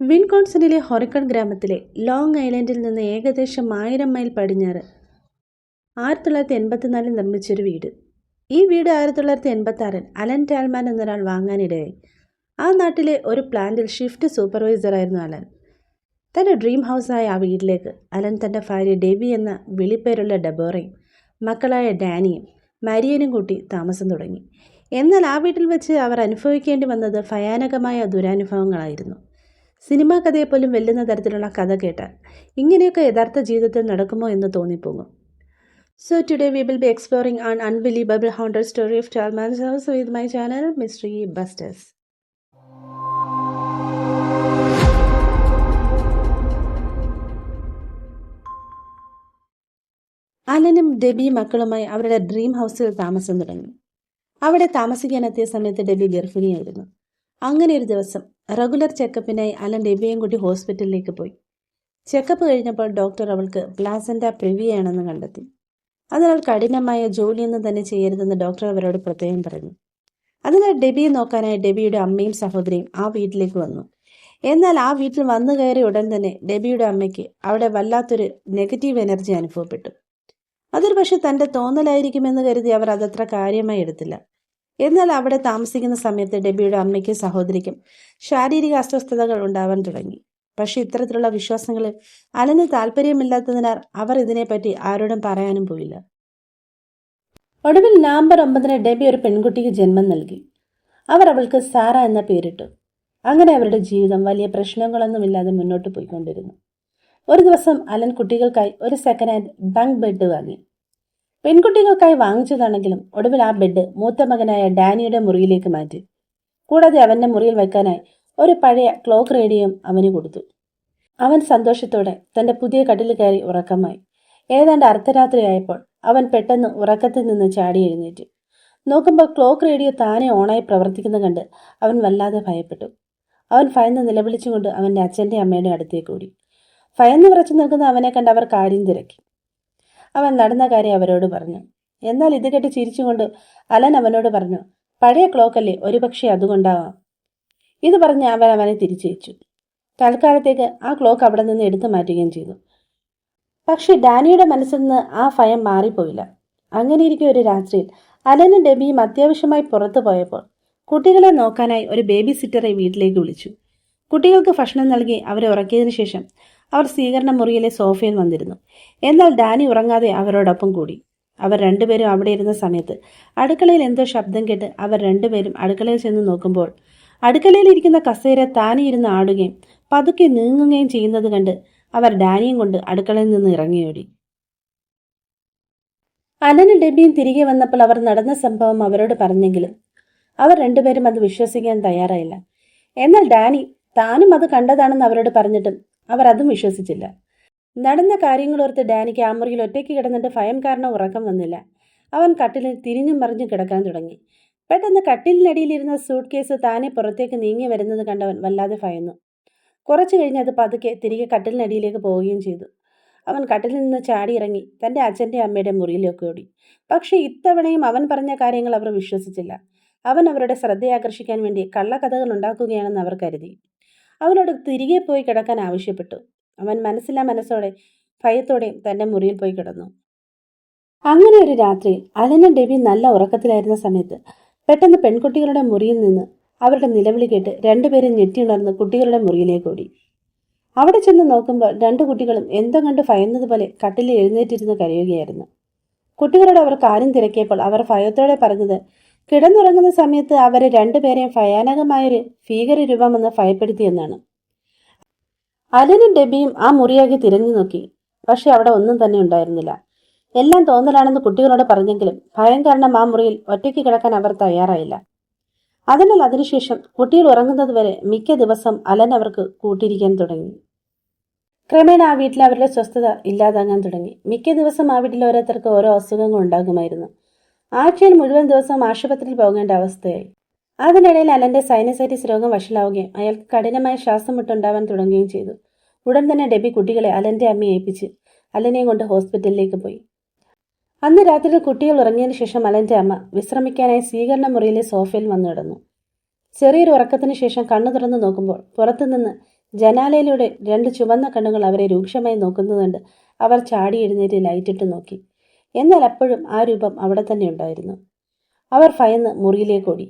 വിൻകോൺസണിലെ ഹൊറിക്കൺ ഗ്രാമത്തിലെ ലോങ് ഐലൻഡിൽ നിന്ന് ഏകദേശം ആയിരം മൈൽ പടിഞ്ഞാറ് ആയിരത്തി തൊള്ളായിരത്തി എൺപത്തിനാലിൽ നിർമ്മിച്ചൊരു വീട്. ഈ വീട് ആയിരത്തി തൊള്ളായിരത്തി എൺപത്തി ആറിൽ അലൻ ടാൽമാൻ എന്നൊരാൾ വാങ്ങാനിടയായി. ആ നാട്ടിലെ ഒരു പ്ലാന്റിൽ ഷിഫ്റ്റ് സൂപ്പർവൈസറായിരുന്നു അലൻ. തന്റെ ഡ്രീം ഹൗസായ ആ വീട്ടിലേക്ക് അലൻ തന്റെ ഭാര്യ ഡെബി എന്ന വിളിപ്പേരുള്ള ഡെബോറയും മക്കളായ ഡാനിയും മരിയനും കൂട്ടി താമസം തുടങ്ങി. എന്നാൽ ആ വീട്ടിൽ വെച്ച് അവർ അനുഭവിക്കേണ്ടി വന്നത് ഭയാനകമായ ദുരനുഭവങ്ങളായിരുന്നു. സിനിമാ കഥയെപ്പോലും വെല്ലുന്ന തരത്തിലുള്ള കഥ കേട്ടാൽ ഇങ്ങനെയൊക്കെ യഥാർത്ഥ ജീവിതത്തിൽ നടക്കുമോ എന്ന് തോന്നിപ്പോകും. So today we will be exploring an unbelievable haunted story of Tallman's house with my channel mystery busters അലനും Debbie മക്കളുമായി അവരുടെ ഡ്രീം ഹൗസിൽ താമസം തുടങ്ങി. അവിടെ താമസിക്കാനെത്തിയ സമയത്ത് ഡെബി ഗർഭിണിയായിരുന്നു. അങ്ങനെ ഒരു ദിവസം റെഗുലർ ചെക്കപ്പിനായി അലൻ ഡെബിയും കൂട്ടി ഹോസ്പിറ്റലിലേക്ക് പോയി. ചെക്കപ്പ് കഴിഞ്ഞപ്പോൾ ഡോക്ടർ അവൾക്ക് പ്ലാസന്റ പ്രിവിയാണെന്ന് കണ്ടെത്തി. അതിനാൽ കഠിനമായ ജോലിയൊന്നും തന്നെ ചെയ്യരുതെന്ന് ഡോക്ടർ അവരോട് പ്രത്യേകം പറഞ്ഞു. അതിനാൽ ഡെബിയെ നോക്കാനായി ഡെബിയുടെ അമ്മയും സഹോദരിയും ആ വീട്ടിലേക്ക് വന്നു. എന്നാൽ ആ വീട്ടിൽ വന്നു കയറിയ ഉടൻ തന്നെ ഡെബിയുടെ അമ്മയ്ക്ക് അവിടെ വല്ലാത്തൊരു നെഗറ്റീവ് എനർജി അനുഭവപ്പെട്ടു. അതൊരു പക്ഷെ തന്റെ തോന്നലായിരിക്കുമെന്ന് കരുതി അവർ അതത്ര കാര്യമായി എടുത്തില്ല. എന്നാൽ അവിടെ താമസിക്കുന്ന സമയത്ത് ഡെബിയുടെ അമ്മയ്ക്കും സഹോദരിക്കും ശാരീരിക അസ്വസ്ഥതകൾ ഉണ്ടാവാൻ തുടങ്ങി. പക്ഷെ ഇത്തരത്തിലുള്ള വിശ്വാസങ്ങളിൽ അലന് താല്പര്യമില്ലാത്തതിനാൽ അവർ ഇതിനെപ്പറ്റി ആരോടും പറയാനും പോയില്ല. ഒടുവിൽ നവംബർ ഒമ്പതിന് ഡെബി ഒരു പെൺകുട്ടിക്ക് ജന്മം നൽകി. അവർ അവൾക്ക് സാറ എന്ന പേരിട്ടു. അങ്ങനെ അവരുടെ ജീവിതം വലിയ പ്രശ്നങ്ങളൊന്നുമില്ലാതെ മുന്നോട്ട് പോയിക്കൊണ്ടിരുന്നു. ഒരു ദിവസം അലൻ കുട്ടികൾക്കായി ഒരു സെക്കൻഡ് ഹാൻഡ് ബങ്ക് ബെഡ് വാങ്ങി. പെൺകുട്ടികൾക്കായി വാങ്ങിച്ചതാണെങ്കിലും ഒടുവിൽ ആ ബെഡ് മൂത്ത മകനായ ഡാനിയുടെ മുറിയിലേക്ക് മാറ്റി. കൂടാതെ അവന്റെ മുറിയിൽ വെക്കാനായി ഒരു പഴയ ക്ലോക്ക് റേഡിയോയും അവന് കൊടുത്തു. അവൻ സന്തോഷത്തോടെ തന്റെ പുതിയ കട്ടിൽ കയറി ഉറക്കമായി. ഏതാണ്ട് അർദ്ധരാത്രിയായപ്പോൾ അവൻ പെട്ടെന്ന് ഉറക്കത്തിൽ നിന്ന് ചാടി എഴുന്നേറ്റു. നോക്കുമ്പോൾ ക്ലോക്ക് റേഡിയോ താനെ ഓണായി പ്രവർത്തിക്കുന്ന കണ്ട് അവൻ വല്ലാതെ ഭയപ്പെട്ടു. അവൻ ഭയന്ന് നിലവിളിച്ചുകൊണ്ട് അവന്റെ അച്ഛന്റെ അമ്മയുടെ അടുത്തേക്ക് ഓടി. ഭയന്ന് വിറച്ചു നിൽക്കുന്ന അവനെ കണ്ട് അവർ കാര്യം തിരക്കി. അവൻ നടന്ന കാര്യം അവരോട് പറഞ്ഞു. എന്നാൽ ഇത് കേട്ട് ചിരിച്ചുകൊണ്ട് അലൻ അവനോട് പറഞ്ഞു പഴയ ക്ലോക്കല്ലേ ഒരുപക്ഷെ അതുകൊണ്ടാവാം. ഇത് പറഞ്ഞ് അവൻ അവനെ തിരിച്ചയച്ചു. തൽക്കാലത്തേക്ക് ആ ക്ലോക്ക് അവിടെ നിന്ന് എടുത്തു മാറ്റുകയും ചെയ്തു. പക്ഷെ ഡാനിയുടെ മനസ്സിൽ നിന്ന് ആ ഭയം മാറിപ്പോയില്ല. അങ്ങനെയിരിക്കെ ഒരു രാത്രിയിൽ അലനും ഡെബിയും അത്യാവശ്യമായി പുറത്തു പോയപ്പോൾ കുട്ടികളെ നോക്കാനായി ഒരു ബേബി സിറ്ററെ വീട്ടിലേക്ക് വിളിച്ചു. കുട്ടികൾക്ക് ഭക്ഷണം നൽകി അവരെ ഉറക്കിയതിനു ശേഷം അവർ സ്വീകരണ മുറിയിലെ സോഫയിൽ വന്നിരുന്നു. എന്നാൽ ഡാനി ഉറങ്ങാതെ അവരോടൊപ്പം കൂടി. അവർ രണ്ടുപേരും അവിടെ ഇരുന്ന സമയത്ത് അടുക്കളയിൽ എന്തോ ശബ്ദം കേട്ട് അവർ രണ്ടുപേരും അടുക്കളയിൽ ചെന്ന് നോക്കുമ്പോൾ അടുക്കളയിൽ ഇരിക്കുന്ന കസേര താനെ ഇരുന്ന് ആടുകയും പതുക്കെ നീങ്ങുകയും ചെയ്യുന്നത് കണ്ട് അവർ ഡാനിയും കൊണ്ട് അടുക്കളയിൽ നിന്ന് ഇറങ്ങിയോടി. അനനും ഡെബിയും തിരികെ വന്നപ്പോൾ അവർ നടന്ന സംഭവം അവരോട് പറഞ്ഞെങ്കിലും അവർ രണ്ടുപേരും അത് വിശ്വസിക്കാൻ തയ്യാറായില്ല. എന്നാൽ ഡാനി താനും അത് കണ്ടതാണെന്ന് അവരോട് പറഞ്ഞിട്ടും അവർ അതും വിശ്വസിച്ചില്ല. നടന്ന കാര്യങ്ങളോർത്ത് ഡാനിക്ക് ആ മുറിയിൽ ഒറ്റയ്ക്ക് കിടന്നിട്ട് ഭയം കാരണം ഉറക്കം വന്നില്ല. അവൻ കട്ടിലിൽ തിരിഞ്ഞും മറിഞ്ഞും കിടക്കാൻ തുടങ്ങി. പെട്ടെന്ന് കട്ടിലിനടിയിലിരുന്ന സൂട്ട് കേസ് താനെ പുറത്തേക്ക് നീങ്ങി വരുന്നത് കണ്ടവൻ വല്ലാതെ ഭയന്നു. കുറച്ചു കഴിഞ്ഞ് അത് പതുക്കെ തിരികെ കട്ടിലിനടിയിലേക്ക് പോവുകയും ചെയ്തു. അവൻ കട്ടിൽ നിന്ന് ചാടി ഇറങ്ങി തന്റെ അച്ഛന്റെ അമ്മയുടെ മുറിയിലേക്ക് ഓടി. പക്ഷേ ഇത്തവണയും അവൻ പറഞ്ഞ കാര്യങ്ങൾ അവർ വിശ്വസിച്ചില്ല. അവൻ അവരുടെ ശ്രദ്ധയാകർഷിക്കാൻ വേണ്ടി കള്ളക്കഥകൾ ഉണ്ടാക്കുകയാണെന്ന് അവർ കരുതി. അവനോട് തിരികെ പോയി കിടക്കാൻ ആവശ്യപ്പെട്ടു. അവൻ മനസ്സില്ലാ മനസ്സോടെ ഭയത്തോടെയും തന്റെ മുറിയിൽ പോയി കിടന്നു. അങ്ങനെ ഒരു രാത്രിയിൽ അലനും ഡെബി നല്ല ഉറക്കത്തിലായിരുന്ന സമയത്ത് പെട്ടെന്ന് പെൺകുട്ടികളുടെ മുറിയിൽ നിന്ന് അവരുടെ നിലവിളി കേട്ട് രണ്ടുപേരും ഞെട്ടിയുണർന്ന് കുട്ടികളുടെ മുറിയിലേക്ക് ഓടി. അവിടെ ചെന്ന് നോക്കുമ്പോൾ രണ്ടു കുട്ടികളും എന്തോ കണ്ട് ഭയന്നതുപോലെ കട്ടിലിൽ എഴുന്നേറ്റിരുന്ന് കരയുകയായിരുന്നു. കുട്ടികളോട് അവർ കാര്യം തിരക്കിയപ്പോൾ അവർ ഭയത്തോടെ പറഞ്ഞത് കിടന്നുറങ്ങുന്ന സമയത്ത് അവരെ രണ്ടുപേരെയും ഭയാനകമായൊരു ഭീകരരൂപമെന്ന് ഭയപ്പെടുത്തിയെന്നാണ് അലനും ഡെബിയും ആ മുറിയാകെ തിരഞ്ഞു നോക്കി. പക്ഷെ അവിടെ ഒന്നും തന്നെ ഉണ്ടായിരുന്നില്ല. എല്ലാം തോന്നലാണെന്ന് കുട്ടികളോട് പറഞ്ഞെങ്കിലും ഭയം കാരണം ആ മുറിയിൽ ഒറ്റയ്ക്ക് കിടക്കാൻ അവർ തയ്യാറായില്ല. അതിനാൽ അതിനുശേഷം കുട്ടികൾ ഉറങ്ങുന്നത് വരെ മിക്ക ദിവസം അലൻ അവർക്ക് കൂട്ടിയിരിക്കാൻ തുടങ്ങി. ക്രമേണ ആ വീട്ടിൽ അവരുടെ സ്വസ്ഥത ഇല്ലാതാകാൻ തുടങ്ങി. മിക്ക ദിവസം ആ വീട്ടിൽ ഓരോരുത്തർക്ക് ഓരോ അസുഖങ്ങൾ ഉണ്ടാകുമായിരുന്നു. ആഴ്ചയിൽ മുഴുവൻ ദിവസവും ആശുപത്രിയിൽ പോകേണ്ട അവസ്ഥയായി. അതിനിടയിൽ അലന്റെ സൈനസൈറ്റിസ് രോഗം വഷളാവുകയും അയാൾക്ക് കഠിനമായ ശ്വാസം മുട്ടുണ്ടാവാൻ തുടങ്ങുകയും ചെയ്തു. ഉടൻ തന്നെ ഡെബി കുട്ടികളെ അലന്റെ അമ്മയെ ഏൽപ്പിച്ച് അലനെയും കൊണ്ട് ഹോസ്പിറ്റലിലേക്ക് പോയി. അന്ന് രാത്രി കുട്ടികൾ ഉറങ്ങിയതിനു ശേഷം അലന്റെ അമ്മ വിശ്രമിക്കാനായി സ്വീകരണ മുറിയിലെ സോഫയിൽ വന്നു കിടന്നു. ചെറിയൊരു ഉറക്കത്തിന് ശേഷം കണ്ണു തുറന്നു നോക്കുമ്പോൾ പുറത്തുനിന്ന് ജനാലയിലൂടെ രണ്ട് ചുവന്ന കണ്ണുകൾ അവരെ രൂക്ഷമായി നോക്കുന്നതുകൊണ്ട് അവർ ചാടി എഴുന്നേറ്റ് ലൈറ്റിട്ട് നോക്കി. എന്നാൽ അപ്പോഴും ആ രൂപം അവിടെ തന്നെ ഉണ്ടായിരുന്നു. അവർ ഭയന്ന് മുറിയിലേക്ക് ഓടി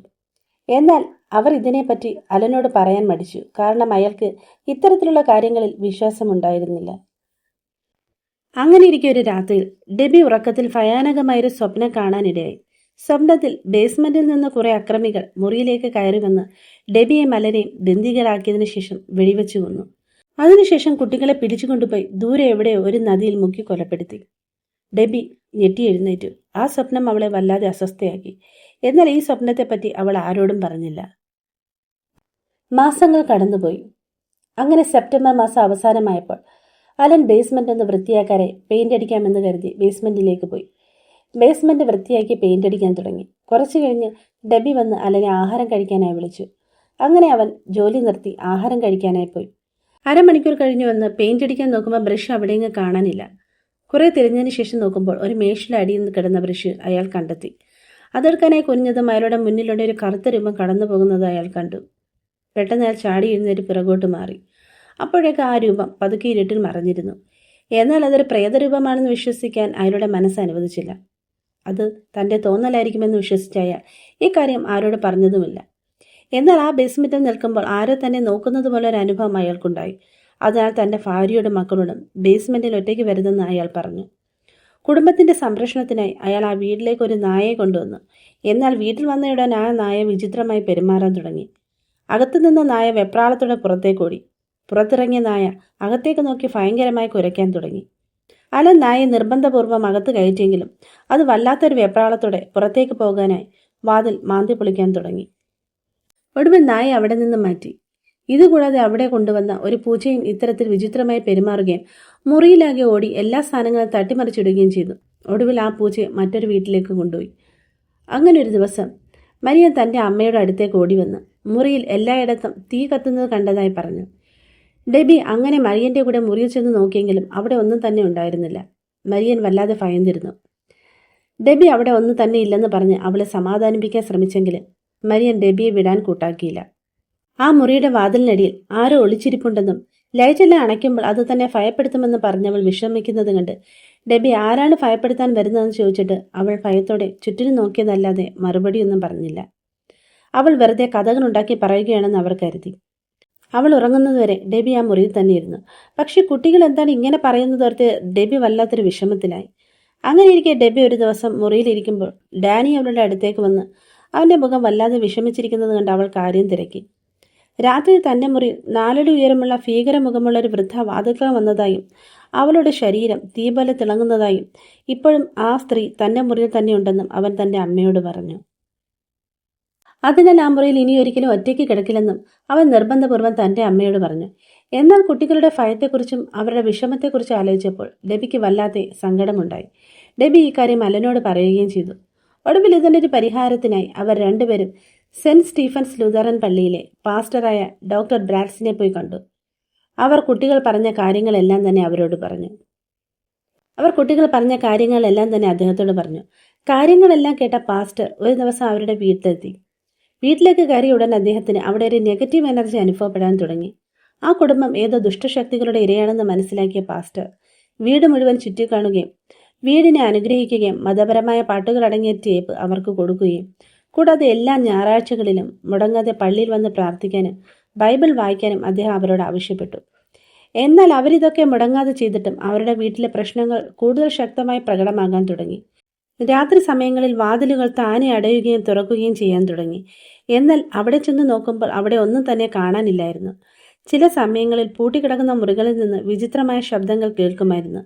എന്നാൽ അവർ ഇതിനെപ്പറ്റി അലനോട് പറയാൻ മടിച്ചു. കാരണം അയാൾക്ക് ഇത്തരത്തിലുള്ള കാര്യങ്ങളിൽ വിശ്വാസമുണ്ടായിരുന്നില്ല. അങ്ങനെ ഇരിക്കെ ഒരു രാത്രിയിൽ ഡെബി ഉറക്കത്തിൽ ഭയാനകമായൊരു സ്വപ്നം കാണാനിടയായി. സ്വപ്നത്തിൽ ബേസ്മെന്റിൽ നിന്ന് കുറെ അക്രമികൾ മുറിയിലേക്ക് കയറി വന്ന് ഡെബിയെ മലരെയും ബന്ദികളാക്കിയതിനു ശേഷം വെടിവെച്ചു കൊന്നു. അതിനുശേഷം കുട്ടികളെ പിടിച്ചുകൊണ്ടുപോയി ദൂരെ എവിടെയോ ഒരു നദിയിൽ മുക്കി കൊലപ്പെടുത്തി. ഡെബി ഞെട്ടി എഴുന്നേറ്റു. ആ സ്വപ്നം അവളെ വല്ലാതെ അസ്വസ്ഥയാക്കി. എന്നാൽ ഈ സ്വപ്നത്തെപ്പറ്റി അവൾ ആരോടും പറഞ്ഞില്ല. മാസങ്ങൾ കടന്നുപോയി. അങ്ങനെ സെപ്റ്റംബർ മാസം അവസാനമായപ്പോൾ അലൻ ബേസ്മെന്റ് ഒന്ന് വൃത്തിയാക്കാരെ പെയിന്റ് അടിക്കാമെന്ന് കരുതി ബേസ്മെന്റിലേക്ക് പോയി. ബേസ്മെന്റ് വൃത്തിയാക്കി പെയിന്റ് അടിക്കാൻ തുടങ്ങി. കുറച്ചു കഴിഞ്ഞ് ഡബി വന്ന് അലനെ ആഹാരം കഴിക്കാനായി വിളിച്ചു. അങ്ങനെ അവൻ ജോലി നിർത്തി ആഹാരം കഴിക്കാനായി പോയി. അരമണിക്കൂർ കഴിഞ്ഞു വന്ന് പെയിന്റ് അടിക്കാൻ നോക്കുമ്പോൾ ബ്രഷ് അവിടെയെങ്ങ് കാണാനില്ല. കുറെ തിരഞ്ഞതിന് ശേഷം നോക്കുമ്പോൾ ഒരു മേഷിലെ അടിയിൽ നിന്ന് കിടന്ന ബ്രഷ് അയാൾ കണ്ടെത്തി. അതെടുക്കാനായി കുനിഞ്ഞതും അയാളുടെ മുന്നിലൂടെ ഒരു കറുത്ത രൂപം കടന്നു പോകുന്നത് അയാൾ കണ്ടു. പെട്ടെന്ന് അയാൾ ചാടി എഴുന്നേറ്റ് പിറകോട്ട് മാറി. അപ്പോഴേക്ക് ആ രൂപം പതുക്കെ ഇരുട്ടിൽ മറഞ്ഞിരുന്നു. എന്നാൽ അതൊരു പ്രേതരൂപമാണെന്ന് വിശ്വസിക്കാൻ അയാളുടെ മനസ്സ് അനുവദിച്ചില്ല. അത് തന്റെ തോന്നലായിരിക്കുമെന്ന് വിശ്വസിച്ച അയാൾ ഈ കാര്യം ആരോട് പറഞ്ഞതുമില്ല. എന്നാൽ ആ ബേസ്മെന്റിൽ നിൽക്കുമ്പോൾ ആരോ തന്നെ നോക്കുന്നത് പോലെ ഒരു അനുഭവം അയാൾക്കുണ്ടായി. അതിനാൽ തന്റെ ഭാര്യയോടും മക്കളോടും ബേസ്മെന്റിൽ ഒറ്റയ്ക്ക് വരുതെന്ന് അയാൾ പറഞ്ഞു. കുടുംബത്തിന്റെ സംരക്ഷണത്തിനായി അയാൾ ആ വീട്ടിലേക്ക് ഒരു നായയെ കൊണ്ടുവന്നു. എന്നാൽ വീട്ടിൽ വന്നയുടൻ ആ നായ വിചിത്രമായി പെരുമാറാൻ തുടങ്ങി. അകത്തുനിന്ന നായ വെപ്രാളത്തോടെ പുറത്തേക്കോടി പുറത്തിറങ്ങിയ നായ അകത്തേക്ക് നോക്കി ഭയങ്കരമായി കുരയ്ക്കാൻ തുടങ്ങി. അല നായ നിർബന്ധപൂർവം അകത്ത് കയറ്റിയെങ്കിലും അത് വല്ലാത്തൊരു വെപ്രാളത്തോടെ പുറത്തേക്ക് പോകാനായി വാതിൽ മാന്തി പൊളിക്കാൻ തുടങ്ങി. ഒടുവിൽ നായ അവിടെ നിന്ന് മാറ്റി. ഇതുകൂടാതെ അവിടെ കൊണ്ടുവന്ന ഒരു പൂച്ചയും ഇത്തരത്തിൽ വിചിത്രമായി പെരുമാറുകയും മുറിയിലാകെ ഓടി എല്ലാ സാധനങ്ങളും തട്ടിമറിച്ചിടുകയും ചെയ്തു. ഒടുവിൽ ആ പൂച്ചയെ മറ്റൊരു വീട്ടിലേക്ക് കൊണ്ടുപോയി. അങ്ങനെ ഒരു ദിവസം മരിയൻ തന്റെ അമ്മയുടെ അടുത്തേക്ക് ഓടി വന്ന് മുറിയിൽ എല്ലായിടത്തും തീ കത്തുന്നത് കണ്ടതായി പറഞ്ഞു. ഡെബി അങ്ങനെ മരിയന്റെ കൂടെ മുറിയിൽ ചെന്ന് നോക്കിയെങ്കിലും അവിടെ ഒന്നും തന്നെ ഉണ്ടായിരുന്നില്ല. മരിയൻ വല്ലാതെ ഭയന്നിരുന്നു. ഡെബി അവിടെ ഒന്നും തന്നെ ഇല്ലെന്ന് പറഞ്ഞ് അവളെ സമാധാനിപ്പിക്കാൻ ശ്രമിച്ചെങ്കിലും മരിയൻ ഡെബിയെ വിടാൻ കൂട്ടാക്കിയില്ല. ആ മുറിയുടെ വാതിലിനടിയിൽ ആരോ ഒളിച്ചിരിപ്പുണ്ടെന്നും ലൈറ്റെല്ലാം അണയ്ക്കുമ്പോൾ അത് തന്നെ ഭയപ്പെടുത്തുമെന്ന് പറഞ്ഞവൾ വിഷമിക്കുന്നത് കണ്ട് ഡെബി ആരാണ് ഭയപ്പെടുത്താൻ വരുന്നതെന്ന് ചോദിച്ചിട്ട് അവൾ ഭയത്തോടെ ചുറ്റിനും നോക്കിയതല്ലാതെ മറുപടിയൊന്നും പറഞ്ഞില്ല. അവൾ വെറുതെ കഥകളുണ്ടാക്കി പറയുകയാണെന്ന് അവർ കരുതി. അവൾ ഉറങ്ങുന്നതുവരെ ഡെബി ആ മുറിയിൽ തന്നെ ഇരുന്നു. പക്ഷെ കുട്ടികൾ എന്താണ് ഇങ്ങനെ പറയുന്നത് ഓർത്ത് ഡെബി വല്ലാത്തൊരു വിഷമത്തിലായി. അങ്ങനെ ഇരിക്കെ ഡെബി ഒരു ദിവസം മുറിയിലിരിക്കുമ്പോൾ ഡാനി അവളുടെ അടുത്തേക്ക് വന്ന് അവന്റെ മുഖം വല്ലാതെ വിഷമിച്ചിരിക്കുന്നത് കണ്ട് അവൾ കാര്യം തിരക്കി. രാത്രി തന്റെ മുറി നാലടി ഉയരമുള്ള ഭീകരമുഖമുള്ള ഒരു വൃദ്ധ വാതിൽക്ക വന്നതായും അവളുടെ ശരീരം തീപോലെ തിളങ്ങുന്നതായും ഇപ്പോഴും ആ സ്ത്രീ തന്റെ മുറിയിൽ തന്നെയുണ്ടെന്നും അവൻ തന്റെ അമ്മയോട് പറഞ്ഞു. അതിനാൽ ആ മുറിയിൽ ഇനി ഒരിക്കലും ഒറ്റയ്ക്ക് കിടക്കില്ലെന്നും അവൻ നിർബന്ധപൂർവം തന്റെ അമ്മയോട് പറഞ്ഞു. എന്നാൽ കുട്ടികളുടെ ഭയത്തെക്കുറിച്ചും അവരുടെ വിഷമത്തെക്കുറിച്ചും ആലോചിച്ചപ്പോൾ ഡെബിക്ക് വല്ലാതെ സങ്കടമുണ്ടായി. ഡെബി ഇക്കാര്യം അലനോട് പറയുകയും ചെയ്തു. ഒടുവിൽ ഇതിന്റെ ഒരു പരിഹാരത്തിനായി അവർ രണ്ടുപേരും സെന്റ് സ്റ്റീഫൻസ് ലുതറൻ പള്ളിയിലെ പാസ്റ്ററായ ഡോക്ടർ ബ്രാക്സിനെ പോയി കണ്ടു. അവർ കുട്ടികൾ പറഞ്ഞ കാര്യങ്ങളെല്ലാം തന്നെ അവരോട് പറഞ്ഞു. അവർ കുട്ടികൾ പറഞ്ഞ കാര്യങ്ങളെല്ലാം തന്നെ അദ്ദേഹത്തോട് പറഞ്ഞു. കാര്യങ്ങളെല്ലാം കേട്ട പാസ്റ്റർ ഒരു ദിവസം അവരുടെ വീട്ടിലെത്തി. വീട്ടിലേക്ക് കയറിയ ഉടൻ അദ്ദേഹത്തിന് അവിടെ ഒരു നെഗറ്റീവ് എനർജി അനുഭവപ്പെടാൻ തുടങ്ങി. ആ കുടുംബം ഏതോ ദുഷ്ടശക്തികളുടെ ഇരയാണെന്ന് മനസ്സിലാക്കിയ പാസ്റ്റർ വീട് മുഴുവൻ ചുറ്റിക്കാണുകയും വീടിനെ അനുഗ്രഹിക്കുകയും മതപരമായ പാട്ടുകൾ അടങ്ങിയ ടേപ്പ് അവർക്ക് കൊടുക്കുകയും കൂടാതെ എല്ലാ ഞായറാഴ്ചകളിലും മുടങ്ങാതെ പള്ളിയിൽ വന്ന് പ്രാർത്ഥിക്കാനും ബൈബിൾ വായിക്കാനും അദ്ദേഹം അവരോട് ആവശ്യപ്പെട്ടു. എന്നാൽ അവരിതൊക്കെ മുടങ്ങാതെ ചെയ്തിട്ടും അവരുടെ വീട്ടിലെ പ്രശ്നങ്ങൾ കൂടുതൽ ശക്തമായി പ്രകടമാകാൻ തുടങ്ങി. രാത്രി സമയങ്ങളിൽ വാതിലുകൾ താനെ അടയുകയും തുറക്കുകയും ചെയ്യാൻ തുടങ്ങി. എന്നാൽ അവിടെ ചെന്ന് നോക്കുമ്പോൾ അവിടെ ഒന്നും തന്നെ കാണാനില്ലായിരുന്നു. ചില സമയങ്ങളിൽ പൂട്ടിക്കിടക്കുന്ന മുറികളിൽ നിന്ന് വിചിത്രമായ ശബ്ദങ്ങൾ കേൾക്കുമായിരുന്നു.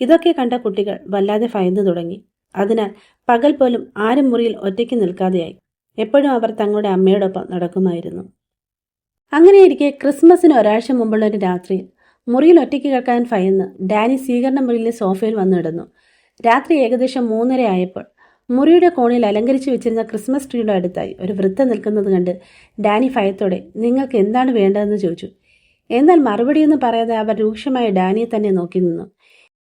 ഇതൊക്കെ കണ്ട കുട്ടികൾ വല്ലാതെ ഭയന്നു തുടങ്ങി. അതിനാൽ പകൽ പോലും ആരും മുറിയിൽ ഒറ്റയ്ക്ക് നിൽക്കാതെയായി. എപ്പോഴും അവർ തങ്ങളുടെ അമ്മയോടൊപ്പം നടക്കുമായിരുന്നു. അങ്ങനെയിരിക്കെ ക്രിസ്മസിന് ഒരാഴ്ച മുമ്പുള്ള ഒരു രാത്രിയിൽ മുറിയിൽ ഒറ്റയ്ക്ക് കിടക്കാൻ ഭയന്ന് ഡാനി സ്വീകരണ മുറിയിലെ സോഫയിൽ വന്നിടുന്നു രാത്രി ഏകദേശം മൂന്നര ആയപ്പോൾ മുറിയുടെ കോണിൽ അലങ്കരിച്ചു വെച്ചിരുന്ന ക്രിസ്മസ് ട്രീയുടെ അടുത്തായി ഒരു വൃത്ത നിൽക്കുന്നത് കണ്ട് ഡാനി ഭയത്തോടെ നിങ്ങൾക്ക് എന്താണ് വേണ്ടതെന്ന് ചോദിച്ചു. എന്നാൽ മറുപടിയൊന്നും പറയാതെ അവർ രൂക്ഷമായ ഡാനിയെ തന്നെ നോക്കി നിന്നു.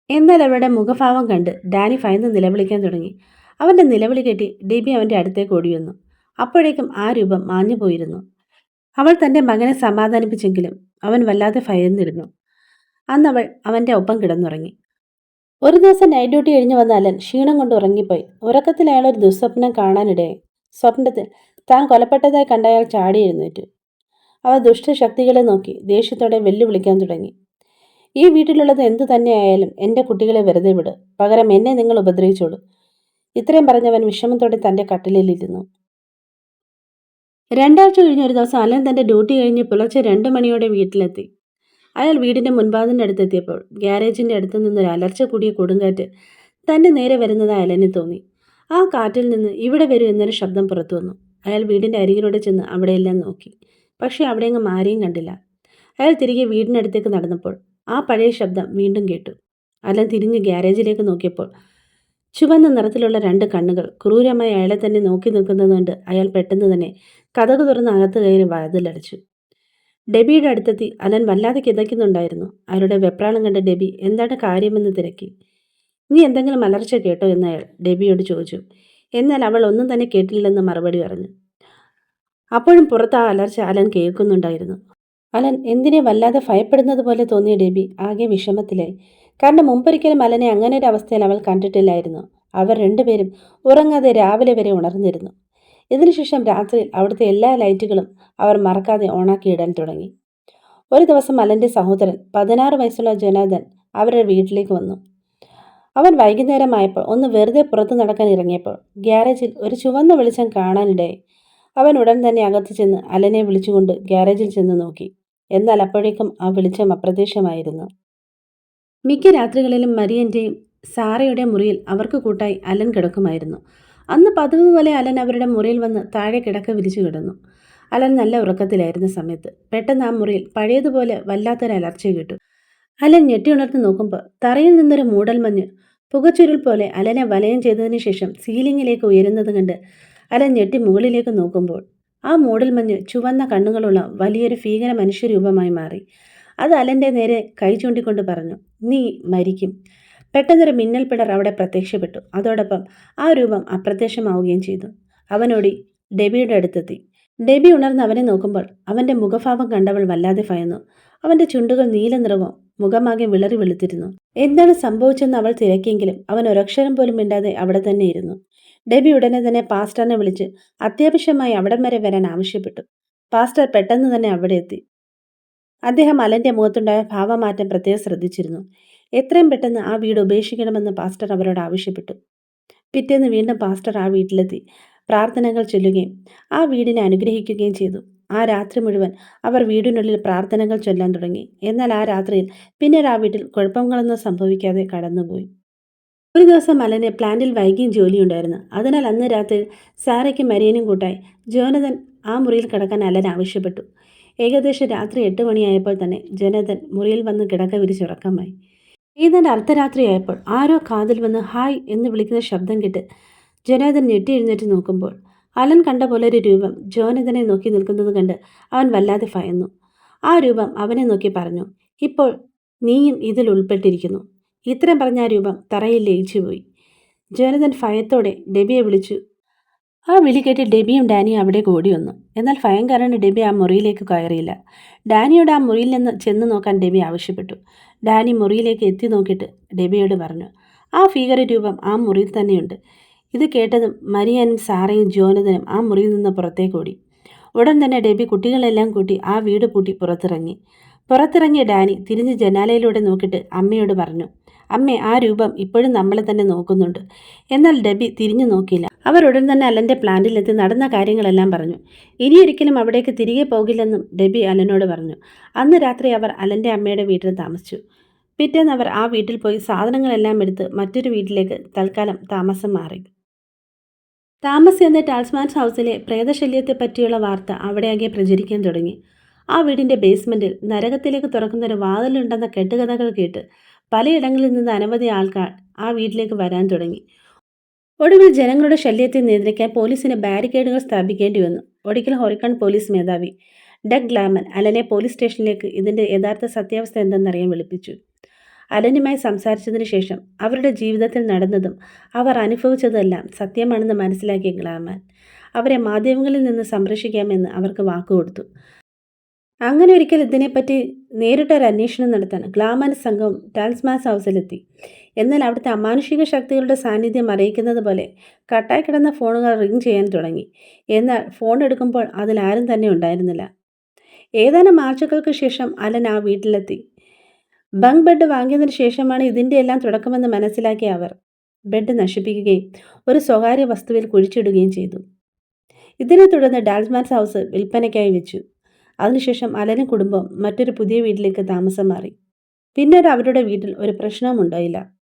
എന്നാൽ അവരുടെ മുഖഭാവം കണ്ട് ഡാനി ഭയന്ന് നിലവിളിക്കാൻ തുടങ്ങി. അവന്റെ നിലവിളി കെട്ടി ഡിബി അവന്റെ അടുത്തേക്ക് ഓടിവന്നു. അപ്പോഴേക്കും ആ രൂപം മാഞ്ഞു പോയിരുന്നു. അവൾ തന്റെ മകനെ സമാധാനിപ്പിച്ചെങ്കിലും അവൻ വല്ലാതെ ഭയന്നിരുന്നു. അന്ന് അവൾ അവന്റെ ഒപ്പം കിടന്നുറങ്ങി. ഒരു ദിവസം നൈറ്റ് ഡ്യൂട്ടി കഴിഞ്ഞു വന്ന അലൻ ക്ഷീണം കൊണ്ട് ഉറങ്ങിപ്പോയി. ഉറക്കത്തിൽ അയാൾ ഒരു ദുസ്വപ്നം കാണാനിടയായി. സ്വപ്നത്തിൽ താൻ കൊലപ്പെട്ടതായി കണ്ട അയാൾ ചാടി എഴുന്നേറ്റു. അവ ദുഷ്ടശക്തികളെ നോക്കി ദേഷ്യത്തോടെ വെല്ലുവിളിക്കാൻ തുടങ്ങി. ഈ വീട്ടിലുള്ളത് എന്തു തന്നെയായാലും എന്റെ കുട്ടികളെ വെറുതെ വിട്. പകരം എന്നെ നിങ്ങൾ ഉപദ്രവിച്ചോളൂ. ഇത്രയും പറഞ്ഞവൻ വിഷമത്തോടെ തന്റെ കട്ടിലിരുന്നു രണ്ടാഴ്ച കഴിഞ്ഞ ഒരു ദിവസം അലൻ തന്റെ ഡ്യൂട്ടി കഴിഞ്ഞ് പുലർച്ചെ രണ്ട് മണിയോടെ വീട്ടിലെത്തി. അയാൾ വീടിന്റെ മുൻപാതിന്റെ അടുത്തെത്തിയപ്പോൾ ഗ്യാരേജിന്റെ അടുത്ത് നിന്നൊരു അലർച്ച കൂടിയ കൊടുങ്കാറ്റ് തന്റെ നേരെ വരുന്നതായി അലന് തോന്നി. ആ കാറ്റിൽ നിന്ന് ഇവിടെ വരൂ എന്നൊരു ശബ്ദം പുറത്തു വന്നു. അയാൾ വീടിന്റെ അരികിലൂടെ ചെന്ന് അവിടെയെല്ലാം നോക്കി. പക്ഷേ അവിടെയെങ്ങും ആരെയും കണ്ടില്ല. അയാൾ തിരികെ വീടിനടുത്തേക്ക് നടന്നപ്പോൾ ആ പഴയ ശബ്ദം വീണ്ടും കേട്ടു. അലൻ തിരിഞ്ഞ് ഗ്യാരേജിലേക്ക് നോക്കിയപ്പോൾ ചുവന്ന നിറത്തിലുള്ള രണ്ട് കണ്ണുകൾ ക്രൂരമായി അയാളെ തന്നെ നോക്കി നിൽക്കുന്നതുകൊണ്ട് അയാൾ പെട്ടെന്ന് തന്നെ കഥക് തുറന്ന് അകത്ത് കയറി വാതിലടച്ചു. ഡെബിയുടെ അടുത്തെത്തി അലൻ വല്ലാതെ കിതയ്ക്കുന്നുണ്ടായിരുന്നു. അവരുടെ വെപ്രാളം കണ്ട ഡെബി എന്താണ് കാര്യമെന്ന് തിരക്കി. നീ എന്തെങ്കിലും അലർച്ച കേട്ടോ? എന്ന് അയാൾ ഡെബിയോട് ചോദിച്ചു. എന്നാൽ അവൾ ഒന്നും തന്നെ കേട്ടില്ലെന്ന് മറുപടി പറഞ്ഞു. അപ്പോഴും പുറത്ത് ആ അലർച്ച അലൻ കേൾക്കുന്നുണ്ടായിരുന്നു. അലൻ എന്തിനെ വല്ലാതെ ഭയപ്പെടുന്നത് പോലെ തോന്നിയ ഡെബി ആകെ വിഷമത്തിലായി. കാരണം മുമ്പൊരിക്കലും അലനെ അങ്ങനെ ഒരു അവസ്ഥയിൽ അവൾ കണ്ടിട്ടില്ലായിരുന്നു. അവർ രണ്ടുപേരും ഉറങ്ങാതെ രാവിലെ വരെ ഉണർന്നിരുന്നു. ഇതിനുശേഷം രാത്രിയിൽ അവിടുത്തെ എല്ലാ ലൈറ്റുകളും അവർ മറക്കാതെ ഓണാക്കി ഇടാൻ തുടങ്ങി. ഒരു ദിവസം അലന്റെ സഹോദരൻ പതിനാറ് വയസ്സുള്ള ജനാദൻ അവരുടെ വീട്ടിലേക്ക് വന്നു. അവൻ വൈകുന്നേരമായപ്പോൾ ഒന്ന് വെറുതെ പുറത്ത് നടക്കാൻ ഇറങ്ങിയപ്പോൾ ഗ്യാരേജിൽ ഒരു ചുവന്ന വെളിച്ചം കാണാനിടയായി. അവൻ ഉടൻ തന്നെ അകത്ത് ചെന്ന് അലനെ വിളിച്ചുകൊണ്ട് ഗ്യാരേജിൽ ചെന്ന് നോക്കി. എന്നാൽ അപ്പോഴേക്കും ആ വെളിച്ചം അപ്രത്യക്ഷമായിരുന്നു. മിക്ക രാത്രികളിലും മരിയന്റെയും സാറയുടെ മുറിയിൽ അവർക്ക് കൂട്ടായി അലൻ കിടക്കുമായിരുന്നു. അന്ന് പതിവ് പോലെ അലൻ അവരുടെ മുറിയിൽ വന്ന് താഴെ കിടക്ക വിരിച്ചു കിടന്നു. അലൻ നല്ല ഉറക്കത്തിലായിരുന്ന സമയത്ത് പെട്ടെന്ന് ആ മുറിയിൽ പഴയതുപോലെ വല്ലാത്തൊരു അലർച്ച കിട്ടു. അലൻ ഞെട്ടി ഉണർന്ന് നോക്കുമ്പോൾ തറയിൽ നിന്നൊരു മൂടൽമഞ്ഞ് പുകച്ചുരുൾ പോലെ അലനെ വലയം ചെയ്തതിന് ശേഷം സീലിങ്ങിലേക്ക് ഉയരുന്നത് കണ്ട് അലൻ ഞെട്ടി മുകളിലേക്ക് നോക്കുമ്പോൾ ആ മൂടൽമഞ്ഞ് ചുവന്ന കണ്ണുകളുള്ള വലിയൊരു ഭീകര മനുഷ്യരൂപമായി മാറി. അത് അലന്റെ നേരെ കൈ ചൂണ്ടിക്കൊണ്ട് പറഞ്ഞു നീ മരിക്കും. പെട്ടെന്നൊരു മിന്നൽ പിടർ അവിടെ പ്രത്യക്ഷപ്പെട്ടു. അതോടൊപ്പം ആ രൂപം അപ്രത്യക്ഷമാവുകയും ചെയ്തു. അവനോടി ഡെബിയുടെ അടുത്തെത്തി. ഡെബി ഉണർന്ന് അവനെ നോക്കുമ്പോൾ അവന്റെ മുഖഭാവം കണ്ടവൾ വല്ലാതെ ഭയന്നു. അവന്റെ ചുണ്ടുകൾ നീല നിറവും മുഖമാകെ വിളറി വെളുത്തിരുന്നു. എന്താണ് സംഭവിച്ചെന്ന് അവൾ തിരക്കിയെങ്കിലും അവൻ ഒരക്ഷരം പോലും മിണ്ടാതെ അവിടെ തന്നെ ഇരുന്നു. ഡെബി ഉടനെ തന്നെ പാസ്റ്ററിനെ വിളിച്ച് അത്യാവശ്യമായി അവിടം വരെ വരാൻ ആവശ്യപ്പെട്ടു. പാസ്റ്റർ പെട്ടെന്ന് തന്നെ അവിടെ എത്തി. അദ്ദേഹം അലന്റെ മുഖത്തുണ്ടായ ഭാവമാറ്റം പ്രത്യേകം ശ്രദ്ധിച്ചിരുന്നു. എത്രയും പെട്ടെന്ന് ആ വീട് ഉപേക്ഷിക്കണമെന്ന് പാസ്റ്റർ അവരോട് ആവശ്യപ്പെട്ടു. പിറ്റേന്ന് വീണ്ടും പാസ്റ്റർ ആ വീട്ടിലെത്തി. പ്രാർത്ഥനകൾ ചൊല്ലുകയും ആ വീടിനെ അനുഗ്രഹിക്കുകയും ചെയ്തു. ആ രാത്രി മുഴുവൻ അവർ വീടിനുള്ളിൽ പ്രാർത്ഥനകൾ ചൊല്ലാൻ തുടങ്ങി. എന്നാൽ ആ രാത്രിയിൽ പിന്നീട് ആ വീട്ടിൽ കുഴപ്പങ്ങളൊന്നും സംഭവിക്കാതെ കടന്നുപോയി. ഒരു ദിവസം അലന് പ്ലാന്റിൽ വൈകിയും ജോലിയുണ്ടായിരുന്നു അതിനാൽ അന്ന് രാത്രി സാറയ്ക്കും മരിയനും കൂട്ടായി ജോനതൻ ആ മുറിയിൽ കിടക്കാൻ അലൻ ആവശ്യപ്പെട്ടു. ഏകദേശം രാത്രി എട്ട് മണിയായപ്പോൾ തന്നെ ജോനതൻ മുറിയിൽ വന്ന് കിടക്ക വിരിച്ചുറക്കമായി ഏതാണ്ട് അർദ്ധരാത്രിയായപ്പോൾ ആരോ കാതിൽ വന്ന് ഹായ് എന്ന് വിളിക്കുന്ന ശബ്ദം കേട്ട് ജനതൻ ഞെട്ടി എഴുന്നേറ്റ് നോക്കുമ്പോൾ അലൻ കണ്ട പോലെ ഒരു രൂപം ജോനതനെ നോക്കി നിൽക്കുന്നത് കണ്ട് അവൻ വല്ലാതെ ഭയന്നു. ആ രൂപം അവനെ നോക്കി പറഞ്ഞു ഇപ്പോൾ നീയും ഇതിൽ ഉൾപ്പെട്ടിരിക്കുന്നു. ഇത്രയും പറഞ്ഞ ആ രൂപം തറയിൽ ലയിച്ചുപോയി ജോനതൻ ഭയത്തോടെ ഡെബിയെ വിളിച്ചു. ആ വിളി കേട്ട് ഡെബിയും ഡാനിയും അവിടെ കൂടി വന്നു. എന്നാൽ ഭയം കാരണം ഡെബി ആ മുറിയിലേക്ക് കയറിയില്ല. ഡാനിയോട് ആ മുറിയിൽ നിന്ന് ചെന്ന് നോക്കാൻ ഡെബി ആവശ്യപ്പെട്ടു. ഡാനി മുറിയിലേക്ക് എത്തി നോക്കിയിട്ട് ഡെബിയോട് പറഞ്ഞു ആ ഭീകര രൂപം ആ മുറിയിൽ തന്നെയുണ്ട്. ഇത് കേട്ടതും മരിയനും സാറയും ജോനതനും ആ മുറിയിൽ നിന്ന് പുറത്തേക്ക് ഓടി. ഉടൻ തന്നെ ഡെബി കുട്ടികളെല്ലാം കൂട്ടി ആ വീട് പൂട്ടി പുറത്തിറങ്ങി. പുറത്തിറങ്ങിയ ഡാനി തിരിഞ്ഞ് ജനാലയിലൂടെ നോക്കിയിട്ട് അമ്മയോട് പറഞ്ഞു അമ്മേ ആ രൂപം ഇപ്പോഴും നമ്മളെ തന്നെ നോക്കുന്നുണ്ട്. എന്നാൽ ഡബി തിരിഞ്ഞു നോക്കിയില്ല. അവർ ഉടൻ തന്നെ അലന്റെ പ്ലാന്റിലെത്തി നടന്ന കാര്യങ്ങളെല്ലാം പറഞ്ഞു. ഇനിയൊരിക്കലും അവിടേക്ക് തിരികെ പോകില്ലെന്നും ഡബി അലനോട് പറഞ്ഞു. അന്ന് രാത്രി അവർ അലന്റെ അമ്മയുടെ വീട്ടിൽ താമസിച്ചു. പിറ്റേന്ന് അവർ ആ വീട്ടിൽ പോയി സാധനങ്ങളെല്ലാം എടുത്ത് മറ്റൊരു വീട്ടിലേക്ക് തൽക്കാലം താമസം മാറി. താമസ് എന്ന ടാൽസ്മാൻസ് ഹൗസിലെ പ്രേതശല്യത്തെ പറ്റിയുള്ള വാർത്ത അവിടെയാകെ പ്രചരിക്കാൻ തുടങ്ങി. ആ വീടിന്റെ ബേസ്മെന്റിൽ നരകത്തിലേക്ക് തുറക്കുന്നൊരു വാതിലുണ്ടെന്ന കെട്ടുകഥകൾ കേട്ട് പലയിടങ്ങളിൽ നിന്ന് അനവധി ആൾക്കാർ ആ വീട്ടിലേക്ക് വരാൻ തുടങ്ങി. ഒടുവിൽ ജനങ്ങളുടെ ശല്യത്തെ നിയന്ത്രിക്കാൻ പോലീസിന് ബാരിക്കേഡുകൾ സ്ഥാപിക്കേണ്ടി വന്നു. ഒടുക്കൽ ഹൊറിക്കൺ പോലീസ് മേധാവി ഡഗ് ഗ്ലാമൻ അലനെ പോലീസ് സ്റ്റേഷനിലേക്ക് ഇതിന്റെ യഥാർത്ഥ സത്യാവസ്ഥ എന്തെന്നറിയാൻ വിളിപ്പിച്ചു. അലനുമായി സംസാരിച്ചതിന് ശേഷം അവരുടെ ജീവിതത്തിൽ നടന്നതും അവർ അനുഭവിച്ചതെല്ലാം സത്യമാണെന്ന് മനസ്സിലാക്കിയ ഗ്ലാമൻ അവരെ മാധ്യമങ്ങളിൽ നിന്ന് സംരക്ഷിക്കാമെന്ന് അവർക്ക് വാക്കുകൊടുത്തു. അങ്ങനെ ഒരിക്കൽ ഇതിനെപ്പറ്റി നേരിട്ടൊരു അന്വേഷണം നടത്താൻ ഗ്ലാമൻ സംഘം ടാൽസ്മാസ് ഹൗസിലെത്തി. എന്നാൽ അവിടുത്തെ അമാനുഷിക ശക്തികളുടെ സാന്നിധ്യം അറിയിക്കുന്നത് പോലെ കട്ടായി കിടന്ന ഫോണുകൾ റിംഗ് ചെയ്യാൻ തുടങ്ങി. എന്നാൽ ഫോൺ എടുക്കുമ്പോൾ അതിൽ ആരും തന്നെ ഉണ്ടായിരുന്നില്ല. ഏതാനും ആഴ്ചകൾക്ക് ശേഷം അലൻ ആ വീട്ടിലെത്തി. ബങ്ക് ബെഡ് വാങ്ങിയതിന് ശേഷമാണ് ഇതിന്റെ എല്ലാം തുടക്കമെന്ന് മനസ്സിലാക്കിയ അവർ. ബെഡ് നശിപ്പിക്കുകയും ഒരു സ്വകാര്യ വസ്തുവിൽ കുഴിച്ചിടുകയും ചെയ്തു. ഇതിനെ തുടർന്ന് ഡാൽസ്മാൻസ് ഹൗസ് വിൽപ്പനയ്ക്കായി വെച്ചു. അതിനുശേഷം അലനും കുടുംബം മറ്റൊരു പുതിയ വീട്ടിലേക്ക് താമസം മാറി. പിന്നീട് അവരുടെ വീട്ടിൽ ഒരു പ്രശ്നവും ഉണ്ടായില്ല.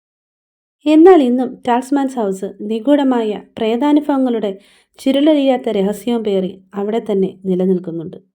എന്നാൽ ഇന്നും ടാൽസ്മാൻസ് ഹൗസ് നിഗൂഢമായ പ്രേതാനുഭവങ്ങളുടെ ചുരുളരിയാത്ത രഹസ്യവും പേറി അവിടെ തന്നെ നിലനിൽക്കുന്നുണ്ട്.